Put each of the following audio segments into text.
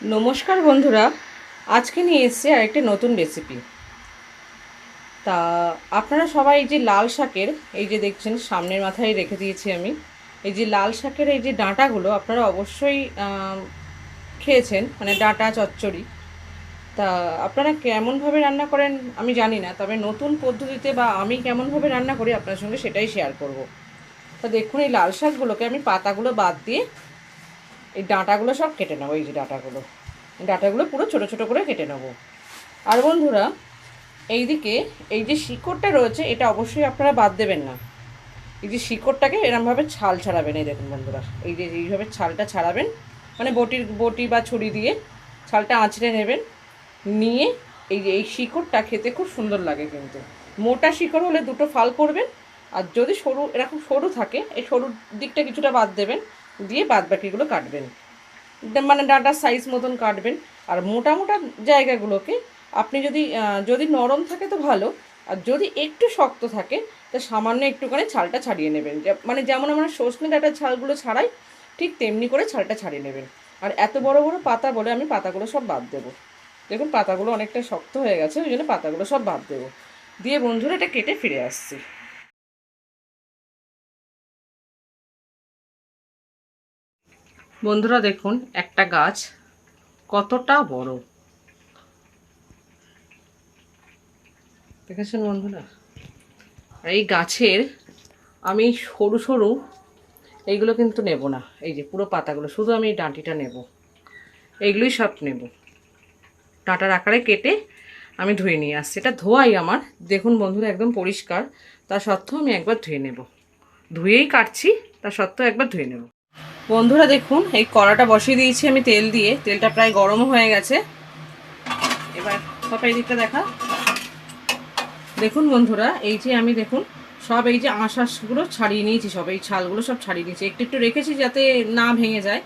নমস্কার বন্ধুরা, আজকে নিয়ে এসেছি আর একটা নতুন রেসিপি তা আপনারা সবাই এই যে লাল শাকের, এই যে দেখছেন সামনের মাথায় রেখে দিয়েছি আমি, এই যে লাল শাকের এই যে ডাঁটাগুলো আপনারা অবশ্যই খেয়েছেন মানে ডাঁটা, চচ্চড়ি। তা আপনারা কেমনভাবে রান্না করেন আমি জানি না, তবে নতুন পদ্ধতিতে বা আমি কেমনভাবে রান্না করি আপনার সঙ্গে সেটাই শেয়ার করব। তা দেখুন এই লাল শাকগুলোকে আমি পাতাগুলো বাদ দিয়ে এই ডাঁটাগুলো সব কেটে নেব, এই যে ডাঁটাগুলো। ডাঁটাগুলো পুরো ছোট ছোট করে কেটে নেব। আর বন্ধুরা, এইদিকে এই যে শিকড়টা রয়েছে, এটা অবশ্যই আপনারা বাদ দেবেন না। এই যে শিকড়টাকে এরমভাবে ছাল ছাড়াবেন, এই দেখুন বন্ধুরা। এই যে এইভাবে ছালটা ছাড়াবেন মানে বটির, বটি বা ছুরি দিয়ে ছালটা আঁচড়ে নেবেন। নিয়ে এই যে এই শিকড়টা খেতে খুব সুন্দর লাগে কিন্তু। মোটা শিকড় হলে দুটো ফাল করবেন, আর যদি সরু, এরকম সরু থাকে, এই সরুর দিকটা কিছুটা বাদ দেবেন। দিয়ে বাদ বাকিগুলো কাটবেন। মানে ডাঁটার সাইজ মতন কাটবেন। আর মোটা মোটা জায়গাগুলোকে আপনি যদি যদি নরম থাকে তো ভালো, আর যদি একটু শক্ত থাকে, তা সামান্য একটুখানি ছালটা ছাড়িয়ে নেবেন। মানে যেমন আমরা সজনে ডাঁটার ছালগুলো ছাড়াই, ঠিক তেমনি করে ছালটা ছাড়িয়ে নেবেন। আর এত বড় বড় পাতা বলে আমি পাতাগুলো সব বাদ দেবো। দেখুন পাতাগুলো অনেকটা শক্ত হয়ে গেছে, ওই জন্য পাতাগুলো সব বাদ দেবো। দিয়ে বন্ধুরা এটা কেটে ফিরে আসছি। বন্ধুরা দেখুন, একটা গাছ কতটা বড়। দেখেছেন বন্ধুরা? এই গাছের আমি সরু সরু এইগুলো কিন্তু নেব না। এই যে পুরো পাতাগুলো, শুধু আমি ডাঁটিটা নেব। এইগুলোই সব নেব। ডাঁটার আকারে কেটে আমি ধুয়ে নিয়ে আসছি। এটা ধোয়াই আমার। দেখুন বন্ধুরা, একদম পরিষ্কার। তা সত্ত্বেও আমি একবার ধুয়ে নেব। ধুয়েই কাটছি, তা সত্ত্বেও একবার ধুয়ে নেব। বন্ধুরা দেখুন, এই কড়াটা বসিয়ে দিয়েছি আমি তেল দিয়ে। তেলটা প্রায় গরমও হয়ে গেছে। এবার পাপা এই দিকটা দেখা। দেখুন বন্ধুরা, এই যে আমি দেখুন, সব এই যে আঁশাশগুলো ছাড়িয়ে নিয়েছি, সব এই ছালগুলো সব ছাড়িয়ে নিয়েছি। একটু একটু রেখেছি যাতে না ভেঙে যায়।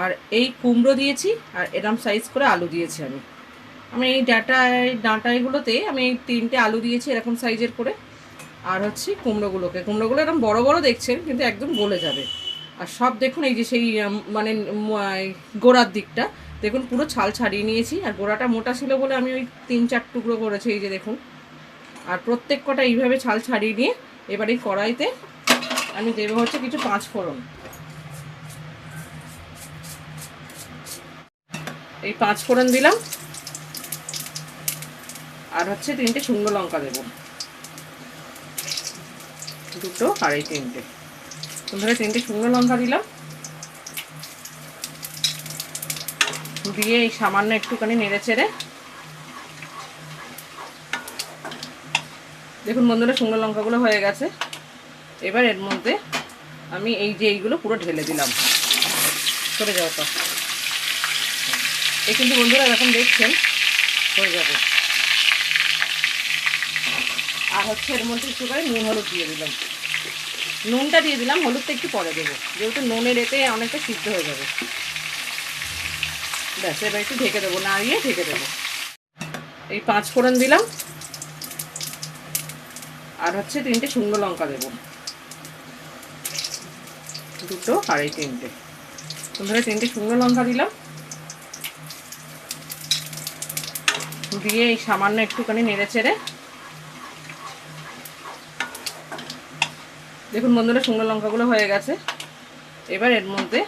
আর এই কুমড়ো দিয়েছি, আর এরম সাইজ করে আলু দিয়েছি আমি। আমি এই ডাটা ডাঁটা এগুলোতে আমি এই তিনটে আলু দিয়েছি এরকম সাইজের করে। আর হচ্ছে কুমড়োগুলোকে। কুমড়োগুলো এরকম বড় বড় দেখছেন, কিন্তু একদম গলে যাবে। আর সব দেখুন, এই যে সেই মানে গোড়ার দিকটা। দেখুন, পুরো ছাল ছাড়িয়ে নিয়েছি, আর গোড়াটা মোটা ছিল বলে আমি ওই তিন চার টুকরো করেছি, এই যে দেখুন। আর প্রত্যেক কটা এইভাবে ছাল ছাড়িয়ে নিয়ে এবার এই কড়াইতে আমি দেবো হচ্ছে কিছু পাঁচ ফোড়ন। এই পাঁচ ফোড়ন দিলাম। আর হচ্ছে তিনটে শুকনো লঙ্কা দেবো। দুটো আর এই তিনটে। ধরে তিনটে শুকনো লঙ্কা দিলাম। দিয়ে এই সামান্য একটুখানি নেড়ে চেড়ে। দেখুন বন্ধুরা, শুকনো লঙ্কাগুলো হয়ে গেছে। এবার এর মধ্যে আমি এই যে এইগুলো পুরো ঢেলে দিলাম। চলে যাও তো এই কিন্তু বন্ধুরা এরকম দেখছেন, হয়ে যাবে। আর হচ্ছে এর মধ্যে একটু করে নুন হলুদ দিয়ে দিলাম। নুনটা দিয়ে দিলাম, হলুদটা একটু পরে দেবো। যেহেতু নুনের এতে অনেকটা সিদ্ধ হয়ে যাবে। ব্যাস, এবার একটু ঢেকে দেবো, নাড়িয়ে ঢেকে দেবো। এই পাঁচ ফোড়ন দিলাম। আর হচ্ছে তিনটে শুকনো লঙ্কা দেবো। দুটো আর এই তিনটে। ধরে তিনটে শুকনো লঙ্কা দিলাম। দিয়ে এই সামান্য একটুখানি নেড়ে চেড়ে দেখুন বন্ধুরা, শুকনো লঙ্কাগুলো হয়ে গেছে। এবার এর মধ্যে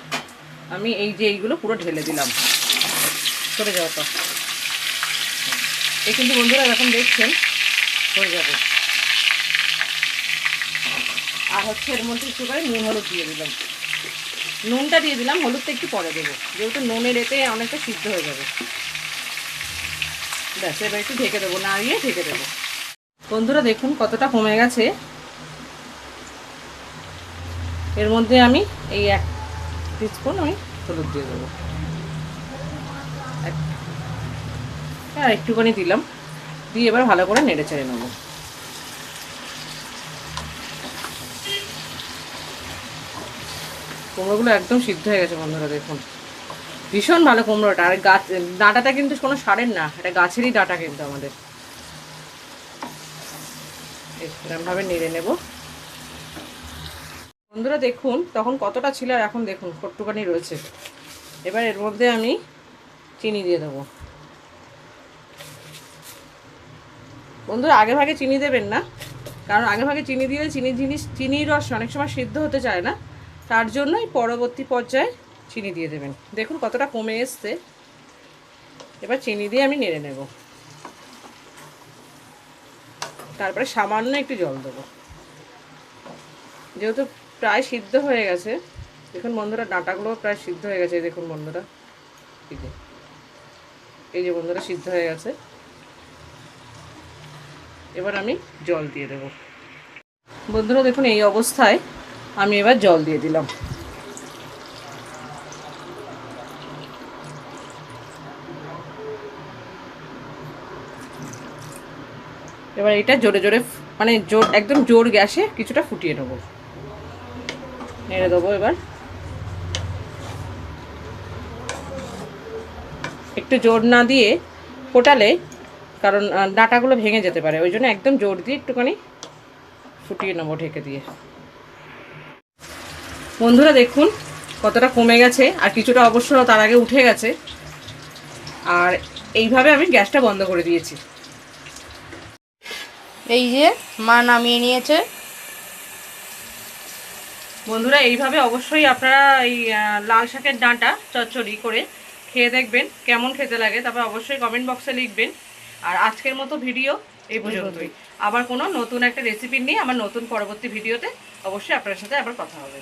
আমি এই যে এইগুলো পুরো ঢেলে দিলাম। চলে যাও তো এই কিন্তু বন্ধুরা এরকম দেখছেন হয়ে যাবে। আর হচ্ছে এর মধ্যে একটু করে নুন, হলুদ দিয়ে দিলাম। নুনটা দিয়ে দিলাম, হলুদটা একটু পরে দেবো। যেহেতু নুনের এতে অনেকটা সিদ্ধ হয়ে যাবে। ব্যাস, এবার একটু ঢেকে দেবো, নাড়িয়ে ঢেকে দেবো। বন্ধুরা দেখুন কতটা কমে গেছে। এর মধ্যে আমি এই এক টিস্পুন আমি হলুদ দিয়ে দেবো। আর একটুখানি দিলাম। দিয়ে এবার ভালো করে নেড়ে চেড়ে নেব। কুমড়োগুলো একদম সিদ্ধ হয়ে গেছে বন্ধুরা, দেখুন। ভীষণ ভালো কুমড়োটা। আর গাছ ডাঁটাটা কিন্তু কোনো সারের না, এটা গাছেরই ডাঁটা কিন্তু আমাদের। এরকমভাবে নেড়ে নেব। বন্ধুরা দেখুন, তখন কতটা ছিল আর এখন দেখুন কট্টুকানি রয়েছে। এবার এর মধ্যে আমি চিনি দিয়ে দেবো। বন্ধুরা, আগে ভাগে চিনি দেবেন না, কারণ আগে ভাগে চিনি দিলে চিনি জিনিস, চিনির রস অনেক সময় সিদ্ধ হতে চায় না। তার জন্যই পরবর্তী পর্যায়ে চিনি দিয়ে দেবেন। দেখুন কতটা কমে এসছে। এবার চিনি দিয়ে আমি নেড়ে নেব। তারপরে সামান্য একটু জল দেবো। যেহেতু প্রায় সিদ্ধ হয়ে গেছে। দেখুন বন্ধুরা ডাঁটাগুলো প্রায় সিদ্ধ হয়ে গেছে। দেখুন বন্ধুরা, এই যে এই যে বন্ধুরা, সিদ্ধ হয়ে গেছে। এবার আমি জল দিয়ে দেব। বন্ধুরা, দেখুন এই অবস্থায় আমি এবার জল দিয়ে দিলাম। এবার এটা জোরে জোরে মানে জোর, একদম জোর গ্যাসে কিছুটা ফুটিয়ে নেব। নেড়ে দেবো এবার। একটু জোর না দিয়ে ফোটালে, কারণ ডাঁটাগুলো ভেঙে যেতে পারে, ওই জন্য একদম জোর দিয়ে একটুখানি ফুটিয়ে নেব ঢেকে দিয়ে। বন্ধুরা দেখুন কতটা কমে গেছে, আর কিছুটা অবশ্য তার আগে উঠে গেছে। আর এইভাবে আমি গ্যাসটা বন্ধ করে দিয়েছি। এই যে মা নামিয়ে নিয়েছে। বন্ধুরা, এইভাবে অবশ্যই আপনারা এই লাল শাকের ডাঁটা চচ্চড়ি করে খেয়ে দেখবেন, কেমন খেতে লাগে, তারপর অবশ্যই কমেন্ট বক্সে লিখবেন। আর আজকের মতো ভিডিও এই পর্যন্তই। আবার কোনো নতুন একটা রেসিপি নিয়ে, আমার নতুন পরবর্তী ভিডিওতে অবশ্যই আপনার সাথে আবার কথা হবে।